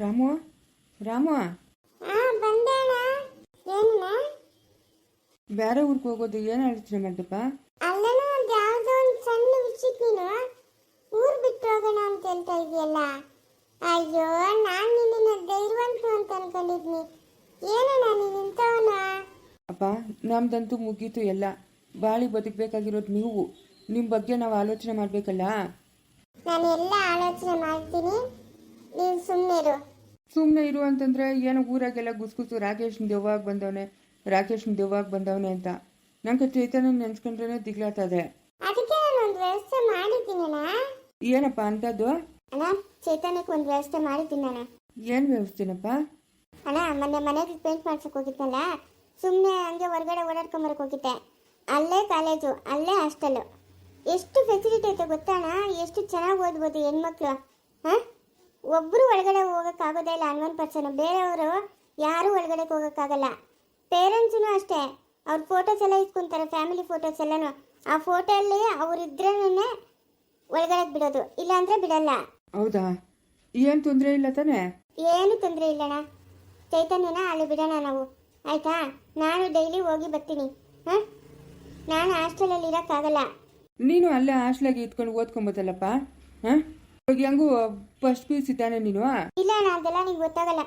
ರಾಮು? ರಾಮು? ಬೇರೆ ಊರಿಗೆ ಹೋಗೋದು ಏನು ಆಲೋಚನೆ ಮಾಡಿದಪ್ಪ? ಊರ್ ಬಿಟ್ಟು ಹೋಗೋಣ ಅಂತ ಹೇಳ್ತಾ ಇದೆಯಲ್ಲ ಅಯ್ಯೋ ನಾನ್ ನಿನ್ನ ಧೈರ್ಯವಂತರು ಅಂತ ಅನ್ಕೊಂಡಿದ್ನಿ. ಏನಣ್ಣ ನೀನ್ ಇಂಥವನ? ಅಪ್ಪ ನಮ್ದಂತೂ ಮುಗೀತು ಎಲ್ಲ. ಬಾಳಿ ಬದುಕಬೇಕಾಗಿರೋದು ನೀವು. ನಿಮ್ಮ ಬಗ್ಗೆ ನಾವು ಆಲೋಚನೆ ಮಾಡಬೇಕಲ್ಲ? ನಾನು ಎಲ್ಲ ಆಲೋಚನೆ ಮಾಡ್ತೀನಿ. ನೀನ್ ಸುಮ್ಮನಿರು ಸುಮ್ಮನೆ ಇರು ಅಂತಂದ್ರೆ ಏನು ಊರಾಗೆಲ್ಲ ಗುಸ್ಗುಸು ರಾಕೇಶ್ ದೆವ್ವಾಗ ಬಂದವನೆ ರಾಕೇಶ್ ದೆವ್ವಾಗ ಬಂದವನೆ ಅಂತ. ನಂಗೆ ಚೈತನ್ಯ ನೆನ್ಸ್ಕೊಂಡ್ರೆ ದಿಗ್ಲಾತದೆ ಅದಕ್ಕೆ ನಾನು ಒಂದು ವ್ಯವಸ್ಥೆ ಮಾಡಿದ್ದೀನಣ್ಣ ಏನಪ್ಪ ಅಂತದ್ದು? ಅಣ್ಣ ಚೈತನ್ಯಕ್ಕೆ ಒಂದು ವ್ಯವಸ್ಥೆ ಮಾಡಿದ್ದೀನಣ್ಣ ಏನು ವ್ಯವಸ್ಥೆನಪ್ಪ? ಅಣ್ಣ ಮೊನ್ನೆ ಮನೆಗೆ ಪೇಂಟ್ ಮಾಡ್ಸಕ್ ಹೋಗಿದ್ನಲ್ಲ ಸುಮ್ಮನೆ ಹಂಗೆ ಹೊರಗಡೆ ಓಡಾಡ್ಕೊಂಬರಕ್ ಹೋಗಿದ್ದೆ. ಅಲ್ಲೇ ಕಾಲೇಜು ಅಲ್ಲೇ ಹಾಸ್ಟೆಲು ಎಷ್ಟು ಫೆಸಿಲಿಟಿ ಐತೆ ಗೊತ್ತಣ್ಣ ಎಷ್ಟು ಚೆನ್ನಾಗಿ ಓದ್ಬೋದು ಹೆಣ್ಮಕ್ಳು. ಹಾಂ? ಒಬ್ಬರು ಒಳಗಡೆ ಹೋಗೋಕ್ಕಾಗೋದೇ ಇಲ್ಲ ಒನ್ ಪರ್ಸನ್ ಬೇರೆಯವರು ಯಾರೂ ಒಳಗಡೆ ಹೋಗೋಕ್ಕಾಗಲ್ಲ. ಪೇರೆಂಟ್ಸೂ ಅಷ್ಟೇ. ಅವ್ರ ಫೋಟೋಸ್ ಎಲ್ಲ ಇಟ್ಕೊಂತಾರೆ ಫ್ಯಾಮಿಲಿ ಫೋಟೋಸ್ ಎಲ್ಲನೂ. ಆ ಫೋಟೋಲ್ಲಿ ಅವರಿದ್ರೇ ಒಳಗಡೆ ಬಿಡೋದು. ಇಲ್ಲಾಂದ್ರೆ ಬಿಡಲ್ಲ. ಹೌದಾ? ಏನು ತೊಂದರೆ ಇಲ್ಲ ತಾನೆ? ಏನು ತೊಂದರೆ ಇಲ್ಲಣ್ಣ. ಚೈತನ್ಯನ ಅಲ್ಲಿ ಬಿಡೋಣ ನಾವು. ಆಯ್ತಾ? ನಾನು ಡೈಲಿ ಹೋಗಿ ಬರ್ತೀನಿ. ಹಾಂ? ನಾನು ಹಾಸ್ಟೆಲಲ್ಲಿ ಇರೋಕ್ಕಾಗಲ್ಲ. ನೀನು ಅಲ್ಲೇ ಹಾಸ್ಟೆಲಾಗಿ ಇಟ್ಕೊಂಡು ಓದ್ಕೊಂಬೋದಲ್ಲಪ್ಪ ಹಾಂ? ಇವಾಗ ಹೆಂಗೂ ಫಸ್ಟ್ ಪಿ ಯು ಸಿ ತಾನೆ ನೀನು ಇಲ್ಲ ಅಣ್ಣ ಅದೆಲ್ಲ ನಿಂಗೆ ಗೊತ್ತಾಗಲ್ಲ.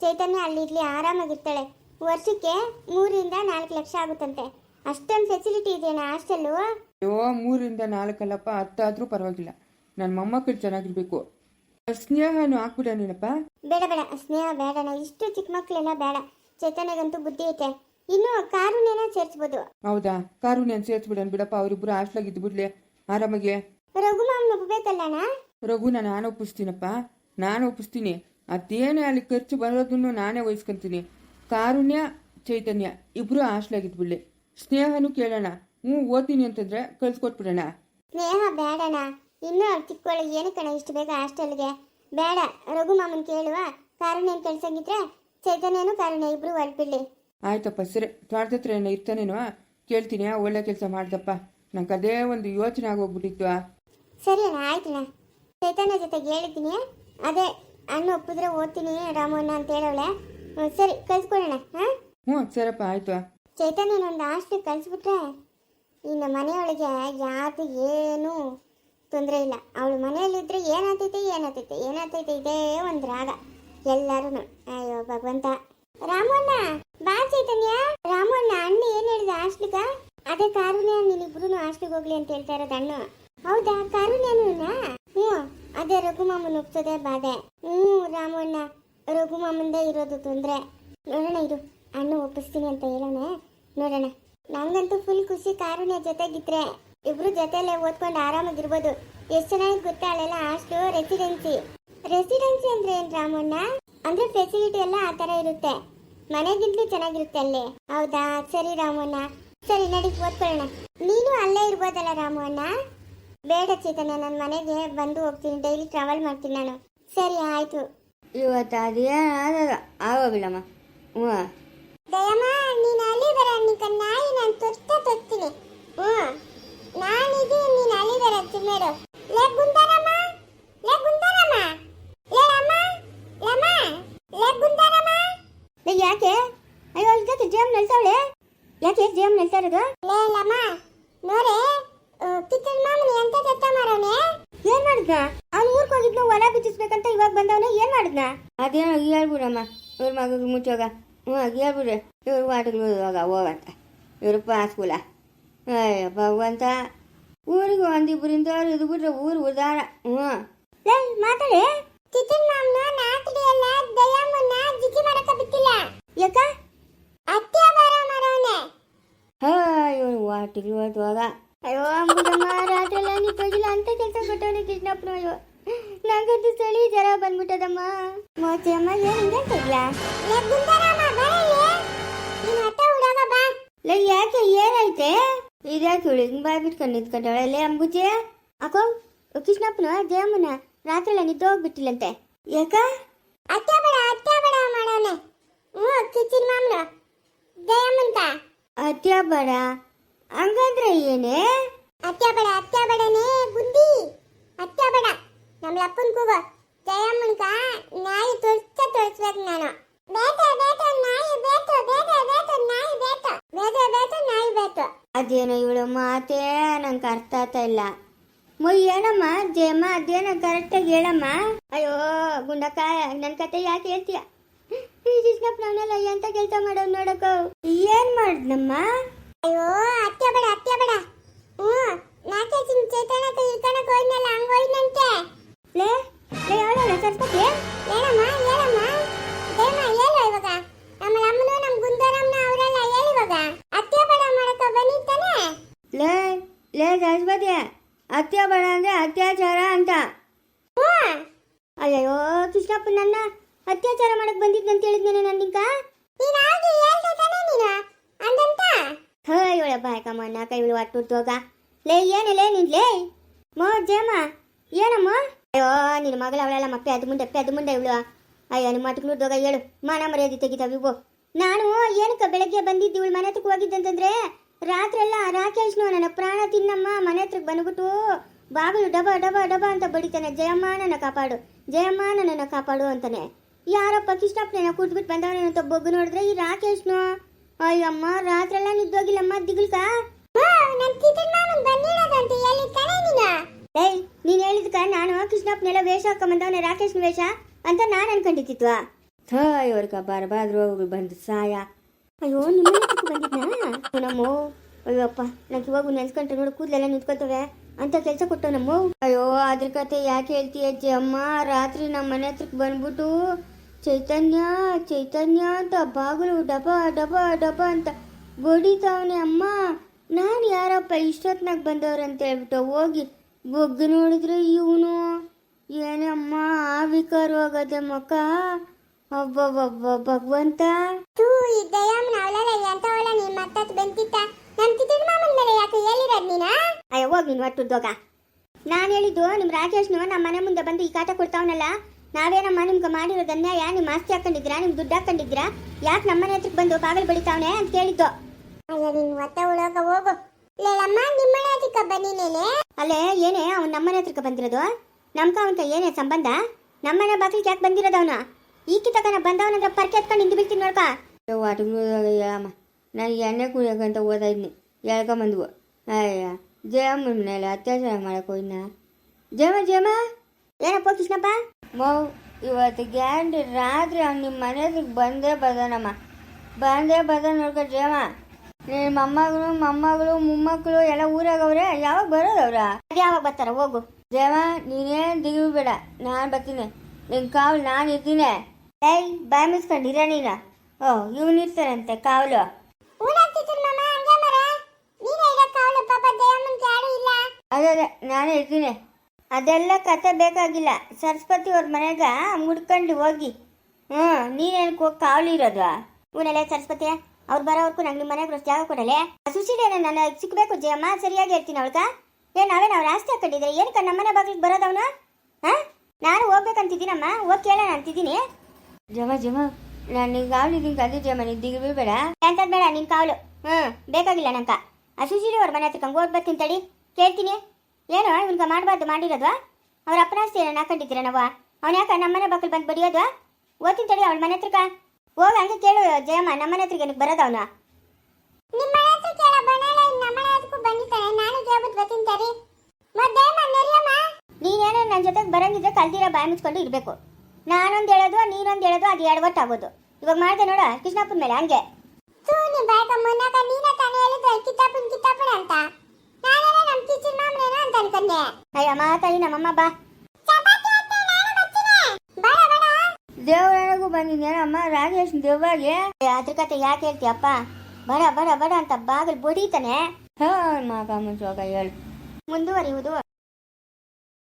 ಚೈತನ್ಯ ಅಲ್ಲಿ ಇರ್ಲಿ ಆರಾಮಾಗಿರ್ತಾಳೆ. ವರ್ಷಕ್ಕೆ ಮೂರಿಂದ ನಾಲ್ಕು ಲಕ್ಷ ಆಗುತ್ತಂತೆ. ಅಷ್ಟೊಂದು ಫೆಸಿಲಿಟಿ ಇದೆಯಣ್ಣ ಹಾಸ್ಟೆಲ್ಲು? ಅಯ್ಯೋ ಮೂರಿಂದ ನಾಲ್ಕಲ್ಲಪ್ಪ ಹತ್ತಾದ್ರೂ ಪರವಾಗಿಲ್ಲ. ನನ್ನ ಮೊಮ್ಮಕ್ಕಳು ಚೆನ್ನಾಗಿರ್ಬೇಕು. ಸ್ನೇಹನು ಹಾಕ್ಬಿಡ ನೀನಪ್ಪ. ಬೇಡ ಬೇಡ ಸ್ನೇಹ ಬೇಡಣ್ಣ ಇಷ್ಟು ಚಿಕ್ಕ ಮಕ್ಕಳೆಲ್ಲ ಬೇಡ. ಚೈತನ್ಯಗಂತೂ ಬುದ್ಧಿ ಐತೆ. ಇನ್ನು ಕಾರುಣ್ಯನ ಸೇರಿಸ್ಬೋದು. ಹೌದಾ? ಕಾರು ನಾನು ಸೇರ್ಸ್ಬಿಡೋಣ ಬಿಡಪ್ಪ ಅವರಿಬ್ಬರು ಹಾಸ್ಟ್ಲಾಗ ಇದ್ಬಿಡ್ಲಿ ಆರಾಮಾಗಿ. ರಘುಮಾಮ್ ಒಪ್ಪಬೇಕಲ್ಲಣ್ಣ ರಘು ನಾನು ನಾನು ಒಪ್ಪಿಸ್ತೀನಪ್ಪ ನಾನು ಒಪ್ಪಿಸ್ತೀನಿ. ಅದೇನೇ ಅಲ್ಲಿ ಖರ್ಚು ಬರೋದನ್ನು ನಾನೇ ವಹಿಸ್ಕೊಂತೀನಿ. ಕಾರುಣ್ಯ ಚೈತನ್ಯ ಇಬ್ಬರು ಆಗಿದ್ದು ಬಿಡ್ಲಿ ಸ್ನೇಹನು ಕೇಳೋಣ. ಹ್ಞೂ ಓದ್ತೀನಿ ಅಂತಂದ್ರೆ ಕಳ್ಸ್ಕೊಟ್ಬಿಡೋಣ. ಸ್ನೇಹ ಬೇಡಣ ಇನ್ನೂ ಚಿಕ್ಕವಳು ಕಣ ಇಷ್ಟು ಬೇಗ ಹಾಸ್ಟೆಲ್ಗೆ? ಬೇಡ ರಘು ಮಾಮನ್ ಕೇಳುವ. ಕಾರುಣ್ಯನ ಕಳ್ಸಂಗಿದ್ರೆ ಚೈತನ್ಯನು ಕಾರುಣ್ಯ ಇಬ್ರು ಹೊರಟ್ಬಿಡ್ಲಿ ಆಯ್ತಪ್ಪ ಸರಿ. ಹತ್ರ ಏನೋ ಇರ್ತಾನೇನೋ? ಕೇಳ್ತೀನಿ ಒಳ್ಳೆ ಕೆಲಸ ಮಾಡ್ದಪ್ಪ. ನಂಗೆ ಅದೇ ಒಂದು ಯೋಚನೆ ಆಗೋಗ್ಬಿಟ್ಟಿತ್ತು. ಸರಿ ಅಣ್ಣ ಆಯ್ತಣ್ಣ. ಚೈತನ್ಯ ಜೊತೆಗೆ ಹೇಳಿದ್ದೀನಿ. ಅದೇ ಅಣ್ಣ ಒಪ್ಪಿದ್ರೆ ಓದ್ತೀನಿ ರಾಮಣ್ಣ ಅಂತ ಹೇಳವಳೆ. ಹ್ಮ್, ಸರಿ ಕಳ್ಸ್ಕೊಡೋಣ ಹಾ? ಹ್ಞೂ ಸರಪ್ಪ ಆಯ್ತು. ಚೈತನ್ಯನೊಂದು ಆಸ್ತಿ ಕಳಿಸ್ಬಿಟ್ರೆ ಇನ್ನು ಮನೆಯೊಳಗೆ ಯಾರ್ದು ಏನೂ ತೊಂದರೆ ಇಲ್ಲ. ಅವಳು ಮನೆಯಲ್ಲಿದ್ದರೆ ಏನಾಗ್ತೈತೆ ಏನಾಗ್ತೈತೆ ಏನಾಗ್ತೈತೆ ಇದೇ ಒಂದು ರಾಗ. ಎಲ್ಲರೂ ಅಯ್ಯೋ ಭಗವಂತ. ರಾಮಣ್ಣ ಬಾ ಚೈತನ್ಯ. ರಾಮಣ್ಣ ಅಣ್ಣ ಏನು ಹೇಳಿದ ಹಾಸ್ಟ್ಲಿಗ ಅದೇ ಕಾರುಣ್ಯ ನೀನಿಬ್ರು ಆಸ್ಟ್ಲಿಗೆ ಹೋಗ್ಲಿ ಅಂತ ಹೇಳ್ತಾ ಇರೋದು ಅಣ್ಣ. ಹೌದಾ ಕಾರುಣ್ಯನೂ ಹ್ಞೂ ಅದೇ ರಘುಮಾಮನ್ ಒಪ್ಸೋದೇ ಬಾಧೆ. ಹ್ಞೂ ರಾಮಣ್ಣ. ರಘುಮಾಮಂದೇ ಇರೋದು ತೊಂದರೆ. ನೋಡೋಣ ಇದು ಅಣ್ಣ ಒಪ್ಪಿಸ್ತೀನಿ ಅಂತ ಹೇಳೋಣ. ನೋಡೋಣ. ನಂಗಂತೂ ಫುಲ್ ಖುಷಿ ಕಾರುಣ್ಯ ಜೊತೆಗಿದ್ರೆ. ಇಬ್ರು ಜೊತೆಲೆ ಓದ್ಕೊಂಡು ಆರಾಮಾಗಿರ್ಬೋದು. ಎಷ್ಟು ಚೆನ್ನಾಗಿ ಗೊತ್ತಾ ಅಲ್ಲೆಲ್ಲ ರೆಸಿಡೆನ್ಸಿ ರೆಸಿಡೆನ್ಸಿ ಅಂದ್ರೆ ಏನ್ ರಾಮಣ್ಣ? ಅಂದ್ರೆ ಫೆಸಿಲಿಟಿ ಎಲ್ಲ ಆ ತರ ಇರುತ್ತೆ. ಮನೆಗಿಂತಲೂ ಚೆನ್ನಾಗಿರುತ್ತೆ ಅಲ್ಲಿ. ಹೌದಾ? ಸರಿ ರಾಮಣ್ಣ. ಸರಿ ನಡಿ, ಓದ್ಕೊಳ್ಳೋಣ. ನೀನು ಅಲ್ಲೇ ಇರ್ಬೋದಲ್ಲ ರಾಮಣ್ಣ. ಬೇಡ ಚೇತನ ನನ್ನ ಮನೆಗೆ ಬಂದು ಹೋಗ್ತೀನಿ ಡೈಲಿ ಟ್ರಾವೆಲ್ ಮಾಡ್ತೀನಿ ನಾನು. ಸರಿ ಆಯ್ತು. ಇವತ್ತು ಅದೇನಾದ ಆಗೋಗಿಲ್ಲಮ್ಮ. ಹ್ಞೂ. ದಯಮ್ಮ ನೀನು ಅಲ್ಲಿ ಬರ ನಿಕ್ಕ ನಾಯಿ ನಾನು ತೊತ್ತ ತೊತ್ತೀನಿ ಹ್ಞೂ. ನಾನಿದ್ದೀನಿ ನೀನು ಅಲ್ಲಿ ಬರ ಸುಮ್ಮನೆ ಲೇ ಗುಂತಾರಮ್ಮ ಲೇ ಗುಂತಾರಮ್ಮ ಲೇ ಅಮ್ಮ ಲಮ್ಮ ಲೇ ಗುಂತಾರಮ್ಮ ಲೇ ಯಾಕೆ? ಅಯ್ಯೋ ಇದಕ್ಕೆ ಜೇಮ್ ನಲ್ತಾವಳೆ? ಯಾಕೆ ಜೇಮ್ ನಿಲ್ತಾ ಇರೋದು? ಲೇ ಲಮ್ಮ ನೋರೆ ಕಿತ್ತನ ಮಾಮನಿ ಅಂತ ತೆತ್ತ ಮಾರವನೆ. ಏನ್ ಮಾಡಿದ್ನ? ಅವ್ನು ಊರ್ಗ್ ಹೋಗಿದ್ನ ಹೊಲ ಬಿಚ್ಚಿಸ್ಬೇಕಂತ ಇವಾಗ ಬಂದವನ ಏನ್ ಮಾಡಿದ್ನ? ಅದೇನೋ ಹೇಳ್ಬಿಡಮ್ಮ. ಇವ್ರ ಮಗಗೆ ಮುಚ್ಚೋಗ ಹ್ಞೂ ಹೇಳ್ಬಿಡ್ರಿ ಇವ್ರ ವಾಟಗಳು ಇವಾಗ ಹೋಗಂತ ಇವ್ರ ಪಾಸ್ಕೂಲ ಅಯ್ಯ ಭಗವಂತ. ಊರಿಗೆ ಒಂದಿಬ್ಬರಿಂದ ಇದು ಬಿಟ್ರೆ ಊರು ಉದಾರ. ಹ್ಞೂ ಲೇ ಮಾತಾಡಿ. ಕಿತ್ತನ ಮಾಮ್ನ ನಾಟಡಿ ಎಲ್ಲ ದಯಮ್ಮನ್ನ ಜಿಗಿ ಮಾಡಕ ಬಿಟ್ಟಿಲ್ಲ. ಯಾಕ? ಅತ್ತೆ ಬಾರ ಮಾರವನೆ. ಹಾ ಇವ್ರು ವಾಟಿಗೆ ಹೋಗುವಾಗ ಅಯ್ಯೋ ಅಮ್ಮಮ್ಮ రాత్రిలో నీ ನಿಂತೋಗಿಲ್ಲ ಅಂತ ಕೆಲಸ ಕೊಟ್ಟವನಿ ಕೃಷ್ಣಪ್ಪನ, ಅಯ್ಯೋ. ನಂಗಂತೂ ಚಳಿ, ಜ್ವರ ಬಂದ್ಬಿಟ್ಟದಮ್ಮ. ಮೋಚಮ್ಮ ಏನು ಹಿಂಗೆ ಸಿಗ್ಲಾ ಲೇ ಅತ್ತ ಯಾಕೆ ಏನೈತೆ ಇದ್ಯಾಕೆ ಇವಳು ಹಿಂಗೆ ಬಾಯ್ ಬಿಟ್ಕೊಂಡು ನಿಂತ್ಕೊಂಡವಳೆ ಲೇ, ಅಂಬುಜೆ. ಅಕ್ಕೋ ಕೃಷ್ಣಪ್ಪನ, ದೇವಮ್ಮನ ರಾತ್ರಿ ಎಲ್ಲ ನಿದ್ದೆ ಹೋಗ್ಬಿಟ್ಟಿಲ್ಲಂತೆ. ಯಾಕ? ಅತ್ತೆ ಬೇಡ ಅತ್ಯ ಬಡ ಮಾಡೋನೆ. ಹ್ಞೂ ಕಿಚ್ಚಿನ ಮಾಮನ. ದಯಮ್ಮಂತ ಅತ್ಯ ಹಂಗಂದ್ರೆ ಏನೇ? ಅತ್ಯಾಬೇಡ ಅತ್ಯಾಬೇಡನೇ ಬುದ್ಧಿ. ಅತ್ಯಾಬೇಡ ನಮ್ಮ ಅಪ್ಪನ ಕೂಗ. ಜಯಮ್ಮನ್ಕ ನಾಯಿ ತೋರಿಸ್ತ ತೋರಿಸ್ಬೇಕು ನಾನು. ಬೇಟ ಬೇಟ ನಾಯಿ ಬೇಟ ಬೇಟ ಬೇಟ ನಾಯಿ ಬೇಟ. ಬೇಟ ಬೇಟ ಅದೇನೋ ಇವಳು ಮಾತೇ ನಂಗೆ ಅರ್ಥ ಆಗ್ತಾ ಇಲ್ಲ. ಮೊಯ್ ಏನಮ್ಮ? ಜಯಮ್ಮ ಅದೇನೋ ಕರೆಕ್ಟಾಗಿ ಹೇಳಮ್ಮ. ಅಯ್ಯೋ ಗುಂಡಕ್ಕ ನನ್ನ ಕತೆ ಯಾಕೆ ಹೇಳ್ತೀಯ? ಕೃಷ್ಣಪ್ಪನವನೆಲ್ಲ ಎಂತ ಕೆಲಸ ಮಾಡೋದು ನೋಡಕ್ಕ? ಏನ್ ಮಾಡಿದ್ನಮ್ಮ? ಅಯ್ಯೋ ಅತ್ತೆ ಬೇಡ ಅತ್ತೆ ಬೇಡ. ಹ್ಞೂ ನಾಕೆ ಚಿನ್ ಚೇತನ ಹತ್ರ ಇಳ್ಕಣಕ್ ಹೋಯ್ನಲ್ಲ ಹಂಗ ಹೋಯ್ನಂತೆ ಲೇ ಲೇ ಅವಳಲ್ಲ ಸರಸ್ವತಿ? ಹೇಳಮ್ಮ ಹೇಳಮ್ಮ. ದೇಮ ಹೇಳು ಇವಾಗ. ನಮ್ಮ ಅಮ್ಮನು ನಮ್ಮ ಗುಂದರಮ್ಮನ ಅವರೆಲ್ಲ ಹೇಳಿ ಇವಾಗ. ಅತ್ತೆ ಬೇಡ ಮಾಡಕ ಬನ್ನಿತಾನೆ ಲೇ ಲೇ ಸರಸ್ವತಿ ಅತ್ತೆ ಬಡ ಅಂದ್ರೆ ಅತ್ಯಾಚಾರ ಅಂತ. ಹ್ಞೂ. ಅಯ್ಯೋ ಕೃಷ್ಣಪ್ಪ ನನ್ನ ಅತ್ಯಾಚಾರ ಮಾಡಕ್ ಬಂದಿದ್ದಂತ ಹೇಳಿದ್ನೇನೆ ನನ್ನಿಂಕ ನೀನು ಆಗಿ ಹೇಳ್ದೆ ತಾನೇ ನೀನು. ಹೇ, ಇವಳ ಬಾಯಕಮ್ಮ ನಾಕ ಅಟ್ಟು ಒಟ್ಟುತ್ತೋಗ ಲೇ ಏನಿಲ್ಲ ಲೇ ಮೋ ಜಯಮ್ಮ ಏನಮ್ಮ? ಅಯ್ಯೋ ನಿನ್ನ ಮಗಳ, ಅವಳೆಲ್ಲ ಮಪ್ಪೆ, ಅದು ಮುಂದೆ ಅದು ಮುಂದೆ ಇವಳು. ಅಯ್ಯೋ, ನಿಮ್ಮ ಮಟ್ಕುಳ್ದೋಗ ಹೇಳು. ಮಾನ ಮರ್ಯಾದೆ ತೆಗಿತಾವ ಇವು. ನಾನು ಏನಕ್ಕ ಬೆಳಗ್ಗೆ ಬಂದಿದ್ದು, ಇವಳು ಮನೆ ಹತ್ರಕ್ಕೆ ಹೋಗಿದ್ದಂತಂದ್ರೆ? ರಾತ್ರೆಲ್ಲ ರಾಕೇಶ್ನು ನನ್ನ ಪ್ರಾಣ ತಿನ್ನಮ್ಮ, ಮನೆ ಹತ್ರಕ್ಕೆ ಬಂದ್ಬಿಟ್ಟು ಬಾಗಿಲು ಡಬ ಡಬ ಡಬ ಅಂತ ಬಡಿತಾನೆ. ಜಯಮ್ಮ ನನ್ನ ಕಾಪಾಡು ಜಯಮ್ಮ ನನ್ನನ್ನು ಕಾಪಾಡು ಅಂತಾನೆ. ಯಾರಪ್ಪ ಕೃಷ್ಣಪ್ಪನ ಕೂತ್ಬಿಟ್ಟು ಬಂದವನೇ ಅಂತ ಬೊಗ್ಗು ನೋಡಿದ್ರೆ ಈ ರಾಕೇಶ್ನು ಅಯ್ಯಮ್ಮ, ರಾತ್ರೆಲ್ಲ ನಿದ್ದೋಗಿಲ್ಲಮ್ಮ, ದಿಗ್ಲ್ಕ? ಏಯ್, ನೀನ್ ಹೇಳಿದ್ಕ ನಾನು ಕೃಷ್ಣಪ್ಪನೆಲ್ಲ ವೇಷ ಹಾಕೊಂಬಂದವನೆ, ರಾಕೇಶ್ನ ವೇಷ ಅಂತ ನಾನು ಅನ್ಕೊಂಡಿದ್ದಿತ್ವ? ಥೋ ಇವ್ರಕ ಬರಬಾದ್ರು ಅವ್ರು ಬಂದು ಸಾಯ. ಅಯ್ಯೋ ನಿಮ್ಮ ಬಂದಿದ್ನಾ? ನಮ್ಮ. ಅಯ್ಯಪ್ಪ, ನಂಗೆ ಇವಾಗ ನೆನ್ಸ್ಕೊಂಡ್ರೆ ನೋಡು, ಕೂದಲೆಲ್ಲ ನಿಂತ್ಕೊತವೆ ಅಂತ ಕೆಲಸ ಕೊಟ್ಟವ ನಮ್ಮ. ಅಯ್ಯೋ, ಅದ್ರ ಕತೆ ಯಾಕೆ ಹೇಳ್ತೀಯ ಅಜ್ಜಿ ಅಮ್ಮ? ರಾತ್ರಿ ನಮ್ಮ ಮನೆ ಹತ್ರಕ್ಕೆ ಬಂದ್ಬಿಟ್ಟು ಚೈತನ್ಯ ಚೈತನ್ಯ ಅಂತ ಬಾಗಿಲು ಡಬ ಡಬ ಡಬ ಅಂತ ಬಡಿತಾವನೆ ಅಮ್ಮ. ನಾನು ಯಾರಪ್ಪ ಇಷ್ಟೊತ್ನಾಗ ಬಂದವ್ರಂತ ಹೇಳ್ಬಿಟ್ಟು ಹೋಗಿ ಬೊಗ್ಗು ನೋಡಿದ್ರೆ ಇವನು. ಏನಮ್ಮ ಅಮ್ಮ ಹೋಗದೆ ಮಕ್ಕ ಒಬ್ಬೊಬ್ಬ ಭಗವಂತ. ತೂ ಈ ದಯಾಮನ ಅವಳೆಲ್ಲ ಎಂತವಳ ನೀನ್ ಮತ್ತತ್ ಬಂತಿತ್ತ ನಮ್ ಕಿಚನ್ ಮಾಮನ್ ಮೇಲೆ ಯಾಕೆ ಹೇಳಿರೋದ್ ನೀನ? ಅಯ್ಯ ಹೋಗಿ ನೀನು ಒಟ್ಟುದ್ದೋಗ ನಾನು ಹೇಳಿದ್ದು ನಿಮ್ಮ ರಾಕೇಶ್ನು ನಮ್ಮ ಮನೆ ಮುಂದೆ ಬಂದು ಈ ಕಾಟ ಕೊಡ್ತಾವನಲ್ಲ? ನಾವೇನಮ್ಮ ನಿಮ್ಗೆ ಮಾಡಿರೋದನ್ನ ಯಾ ನಿಮ್ಮ ಆಸ್ತಿ ಹಾಕೊಂಡಿದ್ರಾ ನಿಮ್ ದುಡ್ಡು ಹಾಕೊಂಡಿದ್ರಾ ಯಾಕೆ ನಮ್ಮನೆ ಹತ್ರಕ್ಕೆ ಬಂದು ಬಾಗಿಲು ಬಡಿತಾವನೆ ಅಂತ ಕೇಳಿದ್ದು. ಅಯ್ಯ ನೀನ್ ಒತ್ತ ಉಳೋಗ ಹೋಗು. ಲೇಲಮ್ಮ ನಿಮ್ಮನೆ ಅದಕ್ಕ ಬನ್ನಿನೇನೆ ಅಲ್ಲೇ ಏನೇ ಅವ್ನು ನಮ್ಮನೆ ಹತ್ರಕ್ಕೆ ಬಂದಿರೋದು? ನಮ್ಕ ಅವಂತ ಏನೇ ಸಂಬಂಧ? ನಮ್ಮನೆ ಬಾಗಿಲಿಗೆ ಯಾಕೆ ಬಂದಿರೋದು ಅವನು? ಈ ತಗನ ಬಂದವನಂದ್ರೆ ಪರ್ಕೆ ಎತ್ಕೊಂಡು ಹಿಂದೆ ಬೀಳ್ತೀನಿ ನೋಡ್ಕ. ಹೇಳಮ್ಮ. ನಾನು ಎಣ್ಣೆ ಕುಡಿಯೋಕಂತ ಓದಾ ಇದ್ನಿ ಹೇಳ್ಕೊಂಬಂದ್ವು ಅಯ್ಯ ಜಯಮ್ಮನ ಮೇಲೆ ಅತ್ಯಾಚಾರ ಮಾಡಕ್ ಹೋಯ್ನ? ಜಯಮ್ಮ ಜಯಮ್ಮ? ಏನಪ್ಪ ಕೃಷ್ಣಪ್ಪ? ಮೌ ಇವತ್ತು ಗ್ಯಾರಂಟಿ ರಾತ್ರಿ ಅವ್ನು ನಿಮ್ಮ ಮನೆ ಹತ್ರಕ್ಕೆ ಬಂದೇ ಬದನಮ್ಮ. ಬಂದೇ ಬದ ನೋಡ್ಕೊ ಜಯಮ್ಮ. ನಿಮ್ಮ ಮೊಮ್ಮಗಳು ಮೊಮ್ಮಗಳು ಮೊಮ್ಮಕ್ಕಳು ಎಲ್ಲ ಊರಾಗವ್ರೆ ಯಾವಾಗ ಬರೋದವ್ರ? ಯಾವಾಗ ಬರ್ತಾರ ಹೋಗು. ಜಯಮ್ಮ ನೀನೇನು ದಿಗಿಲು ಬೇಡ ನಾನು ಬರ್ತೀನಿ. ನಿನ್ ಕಾವಲು ನಾನು ಇರ್ತೀನಿ ಏಯ್ ಬಾಯ್ ಮುಸ್ಕೊಂಡಿರ ನೀನ? ಓ ಇವನು ಇರ್ತಾರಂತೆ ಕಾವಲು. ಅದೇ ಅದೇ ನಾನೇ ಇರ್ತೀನಿ. ಅದೆಲ್ಲ ಕತೆ ಬೇಕಾಗಿಲ್ಲ. ಸರಸ್ವತಿ ಅವ್ರ ಮನೆಗೆ ಮುಡ್ಕೊಂಡು ಹೋಗಿ. ಹ್ಞೂ ನೀನೇನು ಹೋಗಿ ಕಾವಲಿ ಇರೋದು? ಇವನೆಲ್ಲ ಸರಸ್ವತಿ? ಅವ್ರು ಬರೋವರೆಗೂ ನಂಗೆ ನಿಮ್ಮ ಮನೆಗೆ ಜಾಗ ಕೊಡಲೆ ಸುಶೀಲೇನ ನಾನು ಸಿಕ್ಬೇಕು ಜಯಮ್ಮ ಸರಿಯಾಗಿ ಹೇಳ್ತೀನಿ ಅವಳ್ಗ. ಏ ನಾವೇ ನಾವು ಆಸ್ತಿ ಹಾಕೊಂಡಿದ್ರೆ ಏನಕ್ಕ ನಮ್ಮನೆ ಬಾಗಿಲಿಗೆ ಬರೋದವನು ಹಾಂ? ನಾನು ಹೋಗ್ಬೇಕಂತಿದ್ದೀನಮ್ಮ ಹೋಗಿ ಕೇಳೋಣ ಅಂತಿದ್ದೀನಿ. ಜಮ ಜಮ ನಾನು ನಿಂಗೆ ಕಾವಲು ಇದೀನಿ ಕದ್ದು ಜಮ ನೀನು ದಿಗ್ ಬೇಡ ಎಂಥದ್ದು ಬೇಡ ನಿನ್ ಕಾವಲು. ಹ್ಞೂ ಬೇಕಾಗಿಲ್ಲ ನಂಕ ಆ ಸುಶೀಲಿ ಅವ್ರ ಮನೆ ಹತ್ರ ಕಂಗೆ ಬರ್ತೀನಿ ತಡಿ. ಕೇಳ್ತೀನಿ. ಏನು ಇವ್ನಿಗೆ ಮಾಡಬಾರ್ದು ಮಾಡಿರೋದು? ಅವ್ರ ಅಪ್ಪನ ಆಸ್ತಿ ಏನೋ ಹಾಕೊಂಡಿದ್ದೀರ ನಾವು? ಅವ್ನು ಯಾಕೆ ನಮ್ಮನೆ ಬಾಕಲ್ ಬಂದು ಬಡಿಯೋದು? ಓದ್ತೀನಿ ತಡಿ ಅವಳ ಮನೆ ಹತ್ರಕ್ಕ. ಹೋಗಿ ಹಂಗೆ ಕೇಳು ಜಯಮ್ಮ ನಮ್ಮನೆ ಹತ್ರಕ್ಕೆ ಏನಕ್ಕೆ ಬರೋದು ಅವನು? ನಿಮ್ಮ ಹತ್ರ ಕೇಳ ಇನ್ನು ನಮ್ಮನೆ ಹತ್ರಕ್ಕೂ ಬಂದಿತ್ತಾನೆ ನಾನು ಕೇಳ್ಬಿಟ್ಟು ಬರ್ತೀನಿ ತಡಿ. ಮತ್ತೆ ನರಿಯಮ್ಮ? ನೀನೇನೋ ನನ್ನ ಜೊತೆಗೆ ಬರಂಗಿದ್ರೆ ಕಲ್ದಿರ ಬಾಯಿ ಮುಚ್ಕೊಂಡು ಇರಬೇಕು. ನಾನೊಂದು ಹೇಳೋದು ನೀನೊಂದು ಹೇಳೋದು ಅದು ಆಗೋದು. ಇವಾಗ ಮಾಡಿದೆ ನೋಡ ಕೃಷ್ಣಪ್ಪನ ಮೇಲೆ ಹಂಗೆ. ತೂ ನೀ ಬಾಯ್ಕ ಮುನ್ನಾಕ ನೀನ ತಾನೇ ಹೇಳಿದ್ರೆ ಕಿತಾಪನ್ ಕಿತಾಪನ ಅಂತ ನಾನೆಲ್ಲ ನಮ್ ಕಿಚನ್ ಮಾಮನೇನ ಅಂತ ಅನ್ಕೊಂಡೆ. ಅಯ್ಯ ಮಾತಾಡಿ ನಮ್ಮಮ್ಮ ಬಾ. ದೇವರನಿಗೂ ಬಂದಿದ್ದೇನಮ್ಮ ರಾಜೇಶ್ ದೇವ್ರಾಗೆ? ಅದ್ರ ಕತೆ ಯಾಕೆ ಹೇಳ್ತೀಯಪ್ಪ? ಬಡ ಬಡ ಬಡ ಅಂತ ಬಾಗಿಲು ಬಡಿತಾನೆ. ಹಾ ಮಾಕ ಮುಂಚೋಗ ಹೇಳು. ಮುಂದುವರಿಯುವುದು.